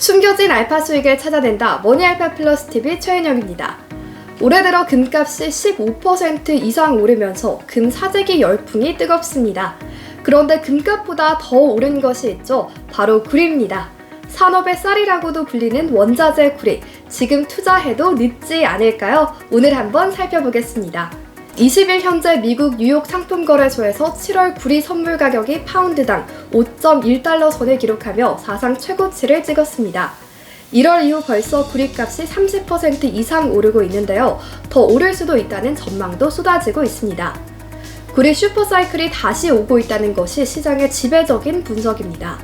숨겨진 알파 수익을 찾아낸다. 머니알파 플러스 TV 최은영입니다. 올해 들어 금값이 15% 이상 오르면서 금 사재기 열풍이 뜨겁습니다. 그런데 금값보다 더 오른 것이 있죠. 바로 구리입니다. 산업의 쌀이라고도 불리는 원자재 구리. 지금 투자해도 늦지 않을까요? 오늘 한번 살펴보겠습니다. 20일 현재 미국 뉴욕 상품거래소에서 7월 구리 선물 가격이 파운드당 5.1달러 선을 기록하며 사상 최고치를 찍었습니다. 1월 이후 벌써 구리값이 30% 이상 오르고 있는데요. 더 오를 수도 있다는 전망도 쏟아지고 있습니다. 구리 슈퍼사이클이 다시 오고 있다는 것이 시장의 지배적인 분석입니다.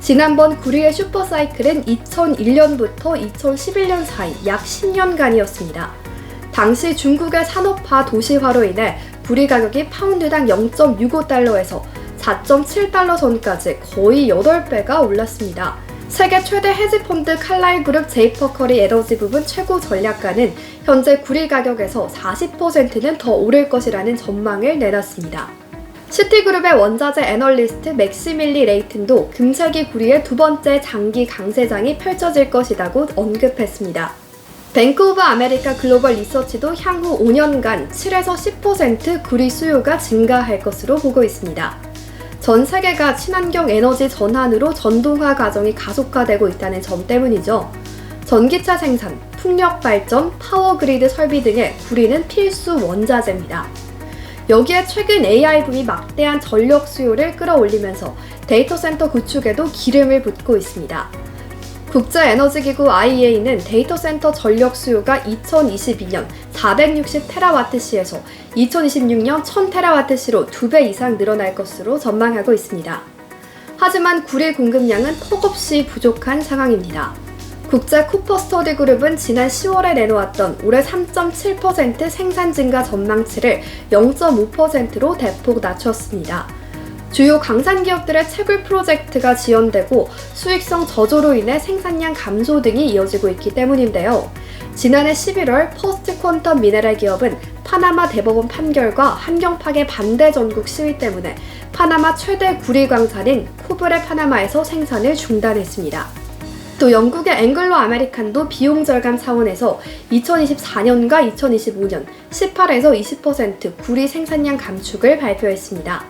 지난번 구리의 슈퍼사이클은 2001년부터 2011년 사이 약 10년간이었습니다. 당시 중국의 산업화 도시화로 인해 구리 가격이 파운드당 0.65달러에서 4.7달러 선까지 거의 8배가 올랐습니다. 세계 최대 헤지펀드 칼라일 그룹 제이퍼커리 에너지 부분 최고 전략가는 현재 구리 가격에서 40%는 더 오를 것이라는 전망을 내놨습니다. 시티그룹의 원자재 애널리스트 맥시밀리 레이튼도 금세기 구리의 두 번째 장기 강세장이 펼쳐질 것이라고 언급했습니다. 뱅크 오브 아메리카 글로벌 리서치도 향후 5년간 7에서 10% 구리 수요가 증가할 것으로 보고 있습니다. 전 세계가 친환경 에너지 전환으로 전동화 과정이 가속화되고 있다는 점 때문이죠. 전기차 생산, 풍력 발전, 파워 그리드 설비 등의 구리는 필수 원자재입니다. 여기에 최근 AI 붐이 막대한 전력 수요를 끌어올리면서 데이터 센터 구축에도 기름을 붓고 있습니다. 국제에너지기구 IEA는 데이터 센터 전력 수요가 2022년 460테라와트시에서 2026년 1000테라와트시로 2배 이상 늘어날 것으로 전망하고 있습니다. 하지만 구리 공급량은 턱없이 부족한 상황입니다. 국제 쿠퍼 스터디 그룹은 지난 10월에 내놓았던 올해 3.7% 생산 증가 전망치를 0.5%로 대폭 낮췄습니다. 주요 강산 기업들의 채굴 프로젝트가 지연되고 수익성 저조로 인해 생산량 감소 등이 이어지고 있기 때문인데요. 지난해 11월 퍼스트 퀀텀 미네랄 기업은 파나마 대법원 판결과 환경 파괴 반대 전국 시위 때문에 파나마 최대 구리 광산인 코브레 파나마에서 생산을 중단했습니다. 또 영국의 앵글로 아메리칸도 비용 절감 차원에서 2024년과 2025년 18에서 20% 구리 생산량 감축을 발표했습니다.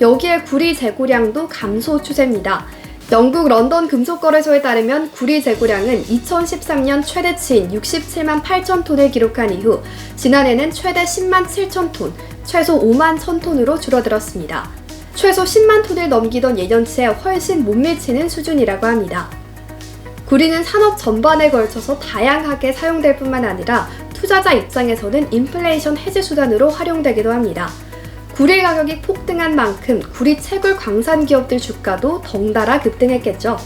여기에 구리 재고량도 감소 추세입니다. 영국 런던 금속거래소에 따르면 구리 재고량은 2013년 최대치인 67만 8천 톤을 기록한 이후 지난해는 최대 10만 7천 톤, 최소 5만 1천 톤으로 줄어들었습니다. 최소 10만 톤을 넘기던 예년치에 훨씬 못 미치는 수준이라고 합니다. 구리는 산업 전반에 걸쳐서 다양하게 사용될 뿐만 아니라 투자자 입장에서는 인플레이션 해지 수단으로 활용되기도 합니다. 구리 가격이 폭등한 만큼 구리 채굴 광산 기업들 주가도 덩달아 급등했겠죠.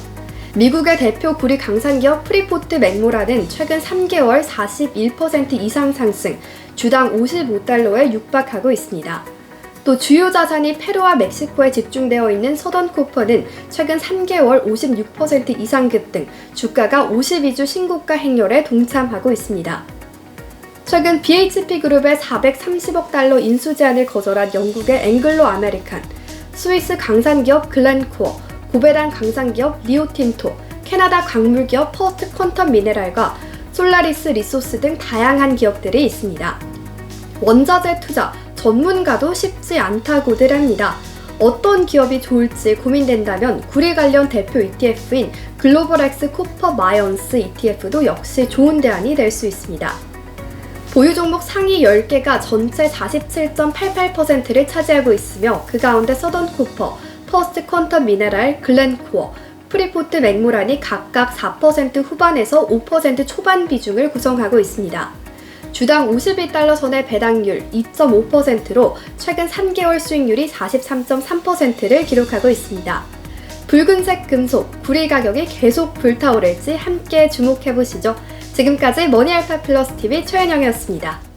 미국의 대표 구리 강산 기업 프리포트 맥모라는 최근 3개월 41% 이상 상승, 주당 55달러에 육박하고 있습니다. 또 주요 자산이 페루와 멕시코에 집중되어 있는 서던 코퍼는 최근 3개월 56% 이상 급등, 주가가 52주 신고가 행렬에 동참하고 있습니다. 최근 BHP 그룹의 430억 달러 인수 제안을 거절한 영국의 앵글로 아메리칸, 스위스 강산기업 글렌코어, 고베란 강산기업 리오틴토, 캐나다 광물기업 퍼스트 퀀텀 미네랄과 솔라리스 리소스 등 다양한 기업들이 있습니다. 원자재 투자, 전문가도 쉽지 않다고들 합니다. 어떤 기업이 좋을지 고민된다면 구리 관련 대표 ETF인 글로벌엑스 코퍼 마이언스 ETF도 역시 좋은 대안이 될 수 있습니다. 보유 종목 상위 10개가 전체 47.88%를 차지하고 있으며 그 가운데 서던 쿠퍼, 퍼스트 퀀텀 미네랄, 글렌코어, 프리포트 맥모란이 각각 4% 후반에서 5% 초반 비중을 구성하고 있습니다. 주당 51달러 선의 배당률 2.5%로 최근 3개월 수익률이 43.3%를 기록하고 있습니다. 붉은색 금속, 구리 가격이 계속 불타오를지 함께 주목해보시죠. 지금까지 머니알파 플러스 TV 최은영이었습니다.